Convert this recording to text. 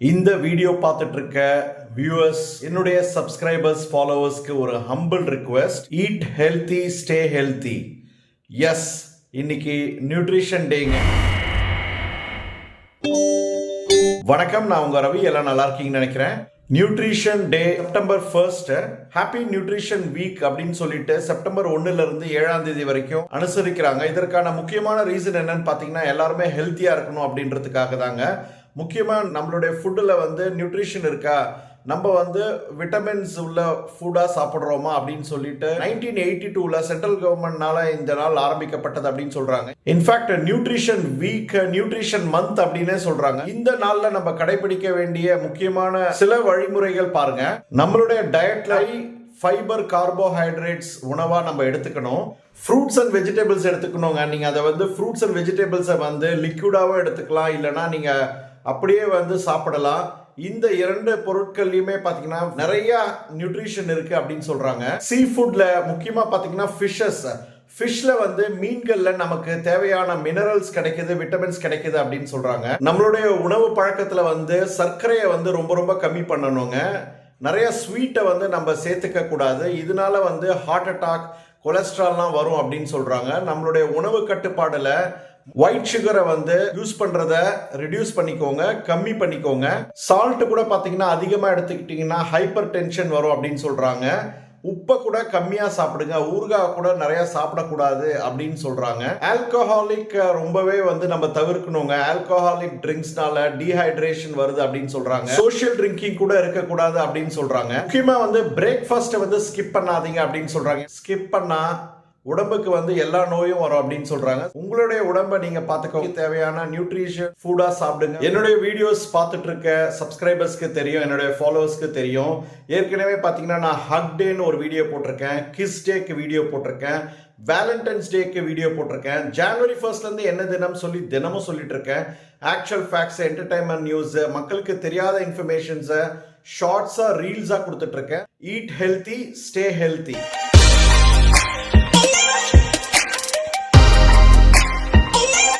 இந்த வீடியோ பார்த்துட்டு இருக்க வியூவர்ஸ் என்னுடைய சப்ஸ்கிரைபர்ஸ் ஃபாலோவர்ஸ்க்கு ஒரு humble request eat healthy stay healthy yes இன்னைக்கு நியூட்ரிஷன் டேங்க வணக்கம் நான் உங்க ரவி. எல்லாம் நல்லா இருக்கீங்கன்னு நினைக்கிறேன். Nutrition day September first happy nutrition week அப்படின்னு சொல்லிட்டு செப்டம்பர் ஒன்னுல இருந்து ஏழாம் தேதி வரைக்கும் அனுசரிக்கிறாங்க. இதற்கான முக்கியமான ரீசன் என்னன்னு பார்த்தீங்கன்னா எல்லாருமே ஹெல்த்தியா இருக்கணும் அப்படின்றதுக்காக தாங்க முக்கியமாக நம்மளுடைய ஃபுட்டில் வந்து நியூட்ரிஷன் இருக்கா? நம்ம வந்து விட்டமின்ஸ் உள்ள ஃபுட்டாக சாப்பிட்றோமா அப்படின்னு சொல்லிட்டு நைன்டீன் எயிட்டி டூவில் சென்ட்ரல் கவர்மெண்ட்னால இந்த நாள் ஆரம்பிக்கப்பட்டது அப்படின்னு சொல்கிறாங்க in fact nutrition week nutrition month அப்படின்னே சொல்கிறாங்க இந்த நாளில் நம்ம கடைபிடிக்க வேண்டிய முக்கியமான சில வழிமுறைகள் பாருங்க. நம்மளுடைய டயட்ல ஃபைபர் கார்போஹைட்ரேட்ஸ் உணவாக நம்ம எடுத்துக்கணும். ஃப்ரூட்ஸ் அண்ட் வெஜிடபிள்ஸ் எடுத்துக்கணுங்க. நீங்கள் அதை வந்து ஃப்ரூட்ஸ் அண்ட் வெஜிடபிள்ஸை வந்து லிக்யூடாகவும் எடுத்துக்கலாம். இல்லைன்னா நீங்கள் அப்படியே வந்து சாப்பிடலாம். இந்த இரண்டு பொருட்கள்லையுமே பார்த்தீங்கன்னா நிறைய நியூட்ரிஷன் இருக்கு அப்படின்னு சொல்றாங்க. சீ ஃபுட்ல முக்கியமா பார்த்தீங்கன்னா ஃபிஷ்ஷஸ் ஃபிஷ்ல வந்து மீன்கள்ல நமக்கு தேவையான மினரல்ஸ் கிடைக்குது விட்டமின்ஸ் கிடைக்குது அப்படின்னு சொல்றாங்க. நம்மளுடைய உணவு பழக்கத்துல வந்து சர்க்கரையை வந்து ரொம்ப ரொம்ப கம்மி பண்ணணுங்க. நிறைய ஸ்வீட்டை வந்து நம்ம சேர்த்துக்க கூடாது. இதனால வந்து ஹார்ட் அட்டாக் கொலஸ்ட்ரால்லாம் வரும் அப்படின்னு சொல்றாங்க. நம்மளுடைய உணவு கட்டுப்பாடுல ஒயிட் சுகரை வந்து யூஸ் பண்றத ரெடியூஸ் பண்ணிக்கோங்க கம்மி பண்ணிக்கோங்க. சால்ட் கூட பாத்தீங்கன்னா அதிகமா எடுத்துக்கிட்டீங்கன்னா ஹைப்பர் டென்ஷன் வரும் அப்படின்னு சொல்றாங்க. உப்பை கூட கம்மியா சாப்பிடுங்க ஊறுகாய் கூட நிறைய சாப்பிடக்கூடாது அப்படின்னு சொல்றாங்க. ஆல்கஹாலிக் ரொம்பவே வந்து நம்ம தவிர்க்கணுங்க. ஆல்கஹாலிக் ட்ரிங்க்ஸ்னால டீஹைட்ரேஷன் வருது அப்படின்னு சொல்றாங்க. சோஷியல் ட்ரிங்கிங் கூட இருக்கக்கூடாது அப்படின்னு சொல்றாங்க. முக்கியமா வந்து பிரேக்ஃபாஸ்ட்டை வந்து ஸ்கிப் பண்ணாதீங்க அப்படின்னு சொல்றாங்க. ஸ்கிப் பண்ணா உடம்புக்கு வந்து எல்லா நோயும் வரும் அப்படின்னு சொல்றாங்க. உங்களுடைய உடம்பை நீங்க பாத்துக்க தேவையான நியூட்ரிஷன் ஃபுட்டா சாப்பிடுங்க. என்னுடைய வீடியோஸ் பார்த்துட்டு இருக்க சப்ஸ்கிரைபர்ஸ்க்கு தெரியும். என்னுடைய ஃபாலோவர்ஸ்க்கு தெரியும். ஏற்கனவே பாத்தீங்கன்னா நான் ஹக் டேன்னு ஒரு வீடியோ போட்டிருக்கேன். கிஸ் டேக்கு வீடியோ போட்டிருக்கேன். வேலண்டைன்ஸ் டேக்கு வீடியோ போட்டிருக்கேன். ஜனவரி ஃபர்ஸ்ட்லேருந்து என்ன தினம் சொல்லி தினமும் சொல்லிட்டு இருக்கேன். ஆக்சுவல் ஃபேக்ட்ஸ் என்டர்டைன்மெண்ட் நியூஸ் மக்களுக்கு தெரியாத இன்ஃபர்மேஷன்ஸை ஷார்ட்ஸாக ரீல்ஸாக கொடுத்துட்ருக்கேன் ஈட் ஹெல்த்தி ஸ்டே ஹெல்த்தி